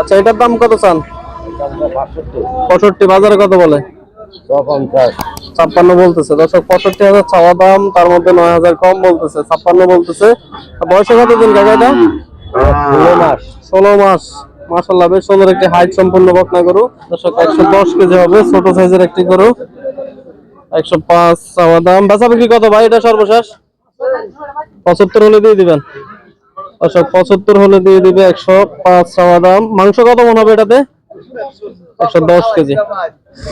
আচ্ছা এটার দাম কত চান? পঁয়ষট্টি বাজারে কত বলে? ছাপ্পান্ন বলতেছে। দর্শক পঁয়ষট্টি হাজার চাওয়া দাম তার মধ্যে নয় হাজার কম বলতেছে ছাপ্পান্ন বলতেছে। বয়সে কত দিন কাকা এটা? ষোলো মাস। মাসাল্লাহ বেশ সুন্দর একটি হাইট সম্পূর্ণ বকনা গরু। দর্শক একশো দশ কেজি হবে ছোট সাইজের একটি গরু। একশো পাঁচ চাওয়া দাম। বেচা বিক্রি কত ভাই? এটা সর্বশেষ? পঁচাত্তর হলে দিয়ে দিবেন। দর্শক পঁচাত্তর হলে দিয়ে দিবে একশো পাঁচ চাওয়া দাম। মাংস কত মনে হবে এটাতে? একশো দশ কেজি।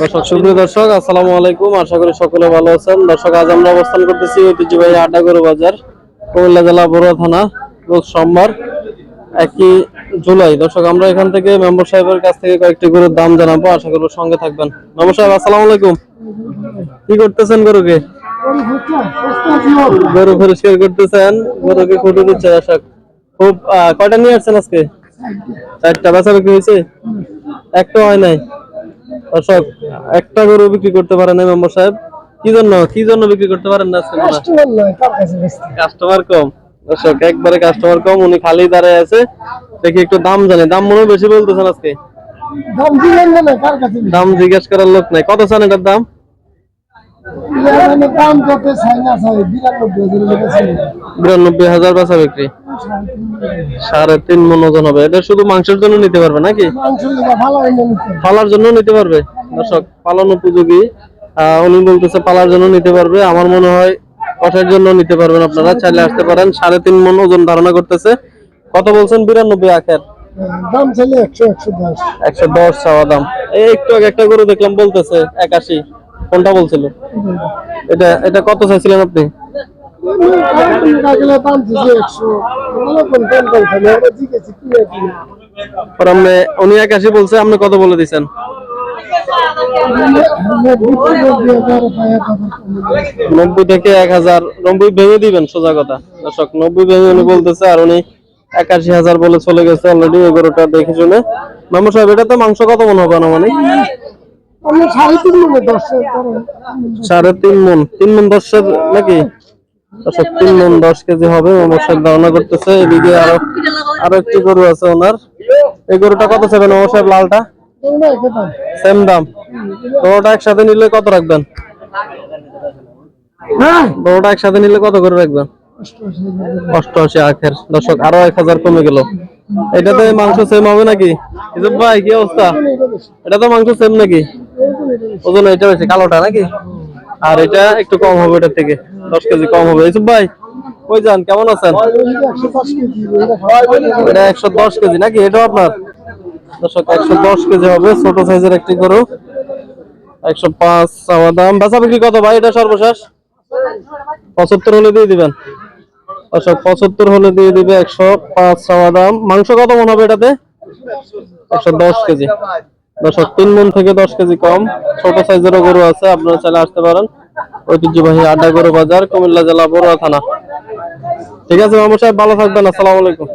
দর্শক, সুপ্রিয় দর্শক, আসসালামু আলাইকুম। আশা করি সকলে ভালো আছেন। দর্শক, আজ আমরা অবস্থান করতেছি ঐতিহ্যবাহী আড্ডাগরু বাজার, কুমিল্লা জেলা বড়ুয়া থানা, রোজ সোমবার, একই জুলাই। দর্শক, আমরা এখান থেকে মেম্বার সাহেবের কাছ থেকে কয়েকটি গরুর দাম জানাব। আশা করব সঙ্গে থাকবেন। মেম্বার সাহেব, আসসালামু আলাইকুম। কি করতেছেন গরুকে? গরু পরিষ্কার করতেছেন, গরুকে খুঁটে দিচ্ছে দর্শক। খুব কয়টা নিয়ে আসছেন আজকে? চারটা বেচা বিক্রি হয়েছে? একটা হয় নাই। দর্শক একটা গরু বিক্রি করতে পারেন না মেম্বার সাহেব। কি জন্য কি জন্য বিক্রি করতে পারেন না আজকে কাস্টমার কম। দর্শক একবারে কাস্টমার কম উনি খালি দাঁড়ায় আছে। দেখি একটু দাম জানে। দাম মনে বেশি বলতেছেন আজকে। দাম জিজ্ঞেস করার লোক নাই। কত চান এটার দাম? ইয়ার দাম কত চাই না চাই বিরানব্বই হাজার টাকা বিরানব্বই হাজার বেচা বিক্রি। সাড়ে তিন মন ওজন হবে। এটা শুধু মাংসের জন্য নিতে পারবে নাকি? পালার জন্য নিতে পারবে। দর্শক পালন উপযোগী। উনি বলতেছে পালার জন্য নিতে পারবে। আমার মনে হয় কষার জন্য নিতে পারবেন আপনারা। চাইলে আসতে পারেন। সাড়ে তিন মন ওজন ধারণা করতেছে। কত বলছেন? বিরানব্বই আখের। দাম চাইলে একশো একশো দশ। একশো দশ চাওয়া দাম। এই একটু আগে একটা গরু দেখলাম বলতেছে একাশি। কোনটা বলছিল? এটা এটা কত চাইছিলেন আপনি? উনি একাশি বলছে আপনি কত বলে দিছেন। নব্বই থেকে এক হাজার নব্বই ভেঙে দিবেন সোজা কথা। দর্শক নব্বই ভেঙে উনি বলতেছে আর উনি একাশি হাজার বলে চলে গেছে অলরেডি ওই গরুটা দেখে শুনে। মামু সাহেব এটা তো মাংস কত মনে হবে না মানে সাড়ে মনে মন তিন মন দশের নাকি? দর্শক তিন মন দশ কেজি হবে সাহেব ধারণা করতেছে। এদিকে আরও আরও একটি গরু আছে ওনার। এই গরুটা কত চাইবেন সাহেব লালটা? সেম দাম। গরুটা একসাথে নিলে কত রাখবেন? হ্যাঁ। গরুটা একসাথে নিলে কত করে রাখবেন? অষ্টআশি আখের। দর্শক আরও এক হাজার কমে গেল। এটাতে মাংস সেম হবে নাকি? ভাই কি অবস্থা? এটা তো মাংস সেম নাকি? ওজন এটা বেশি কালোটা নাকি? আর এটা একটু কম হবে এটা থেকে, দশ কেজি কম হবে। ইসুফ ভাই কই যান, কেমন আছেন? এটা একশো দশ কেজি নাকি? এটাও আপনার? দর্শক, একশো দশ কেজি হবে, ছোট সাইজের একটি গরু। একশো পাঁচ চাওয়া দাম। বেচা বিক্রি কত ভাই এটা সর্বশেষ? পঁচাত্তর হলে দিয়ে দিবেন। দর্শক, পঁচাত্তর হলে দিয়ে দিবে একশো পাঁচ চাওয়া দাম। মাংস কত মন হবে এটাতে? একশো দশ কেজি। দর্শক, তিন মন থেকে দশ কেজি কম, ছোট সাইজেরও গরু আছে, আপনারা চাইলে আসতে পারেন। ঐতিহ্যবাহী আড্ডা গরু বাজার, কুমিল্লা জেলা, বড়ুয়া থানা। ঠিক আছে, মামু সাহেব, ভালো থাকবেন, আসসালামু আলাইকুম।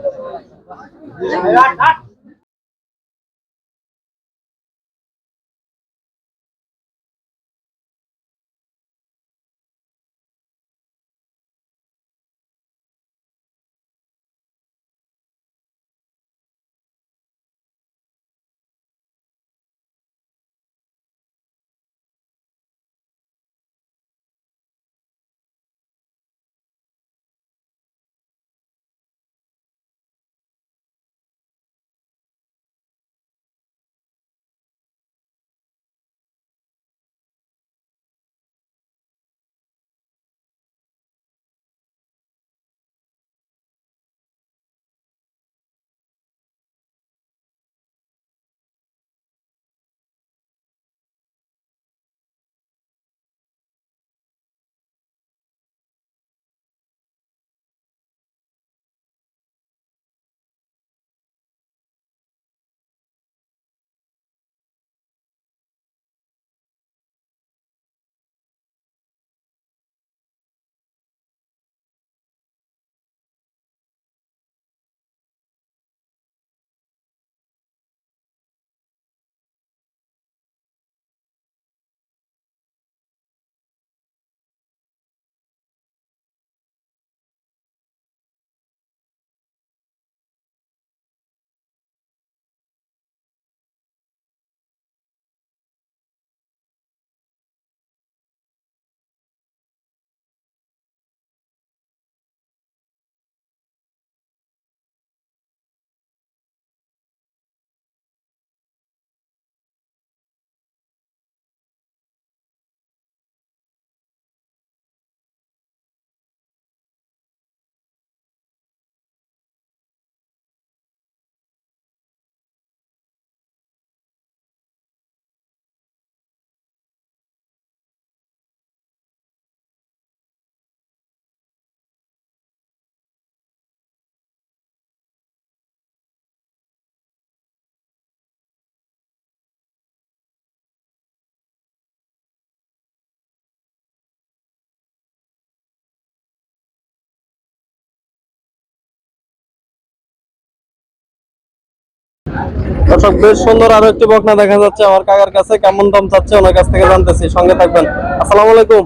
দর্শক বেশ সুন্দর আরও একটি বকনা দেখা যাচ্ছে আমার কাকার কাছে। কেমন দাম চাচ্ছে ওনার কাছ থেকে জানতেছি। সঙ্গে থাকবেন। আসসালামু আলাইকুম।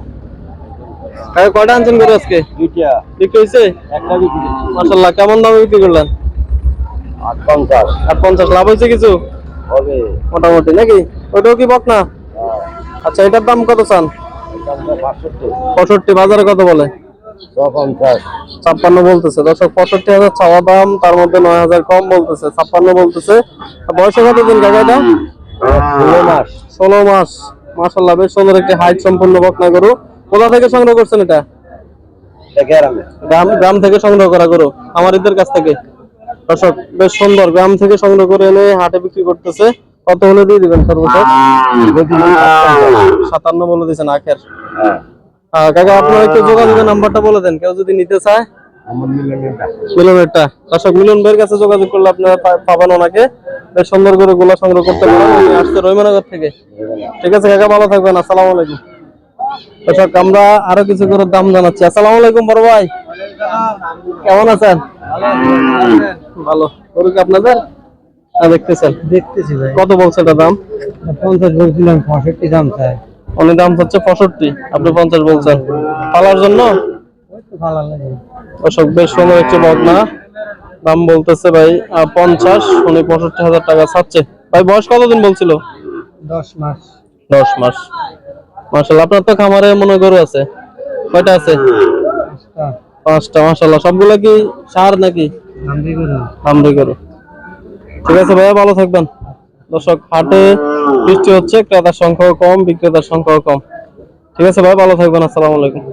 কাকা কয়টা আনছেন করে আজকে? দুইটা। বিক্রি হয়েছে? একটা বিক্রি কেমন দামে বিক্রি করলেন? আট পঞ্চাশ আর পঞ্চাশ লাভ হয়েছে কিছু? হবে। মোটামুটি নাকি? ওইটাও কি বকনা? আচ্ছা এটার দাম কত চান? পঁয়ষট্টি। বাজারে কত বলে? ছাপ্পান্ন বলতেছে। দর্শক পঁয়ষট্টি হাজার চাওয়া দাম তার মধ্যে নয় হাজার কম বলতেছে। ছাপ্পান্ন বলতেছে। বয়সে কত দিন কাকা মাস। ষোলো মাস। মাসাল্লাহ বেশ সুন্দর একটি হাইট সম্পূর্ণ বকনা গরু। কোথা থেকে সংগ্রহ করছেন এটা? গ্রাম। গ্রাম থেকে সংগ্রহ করা গরু আমার ঈদের কাছ থেকে। দর্শক বেশ সুন্দর গ্রাম থেকে সংগ্রহ করে এনে হাটে বিক্রি করতেছে। কত হলে দিয়ে দিবেন সর্বোচ্চ সাতান্ন বলে দিয়েছেন আখের। হ্যাঁ। কাকা আপনার একটু যোগাযোগের নাম্বারটা বলে দেন কেউ যদি নিতে চায়। মিলনেরটা। দর্শক মিলন ভাইয়ের কাছে যোগাযোগ করলে আপনারা পাবেন ওনাকে। বেশ সুন্দর করে গোলা সংগ্রহ করতে পারেন। আসছে রহিমানগর থেকে। ঠিক আছে কাকা ভালো থাকবেন। আসসালামু আলাইকুম। দর্শক আমরা আরও কিছু করে দাম জানাচ্ছি। আসসালামু আলাইকুম বড় ভাই। কেমন আছেন? ভালো। আপনাদের? দেখতেছেন? দেখতেছি ভাই। কত বলছে এটা দাম? পঞ্চাশ বলছিলাম পঁয়ষট্টি দাম চাই। উনি দাম হচ্ছে পঁয়ষট্টি আপনি পঞ্চাশ বলছেন। পালার জন্য? দর্শক বেশ সুন্দর একটি বদনা। দাম বলতেছে ভাই পঞ্চাশ উনি পঁয়ষট্টি হাজার টাকা ছাড়ছে। ভাই বয়স কতদিন বলছিল? দশ মাস। দশ মাস। মার্শাল্লাহ আপনার তো খামারে মনে গরু আছে। কয়টা আছে? পাঁচটা। মার্শাল্লাহ সবগুলো কি সার নাকি? আমরি গরু। ঠিক আছে ভাইয়া ভালো থাকবেন। দর্শক হাটে বৃষ্টি হচ্ছে, ক্রেতার সংখ্যাও কম, বিক্রেতার সংখ্যাও কম। ঠিক আছে ভাই, ভালো থাকবেন, আসসালামু আলাইকুম।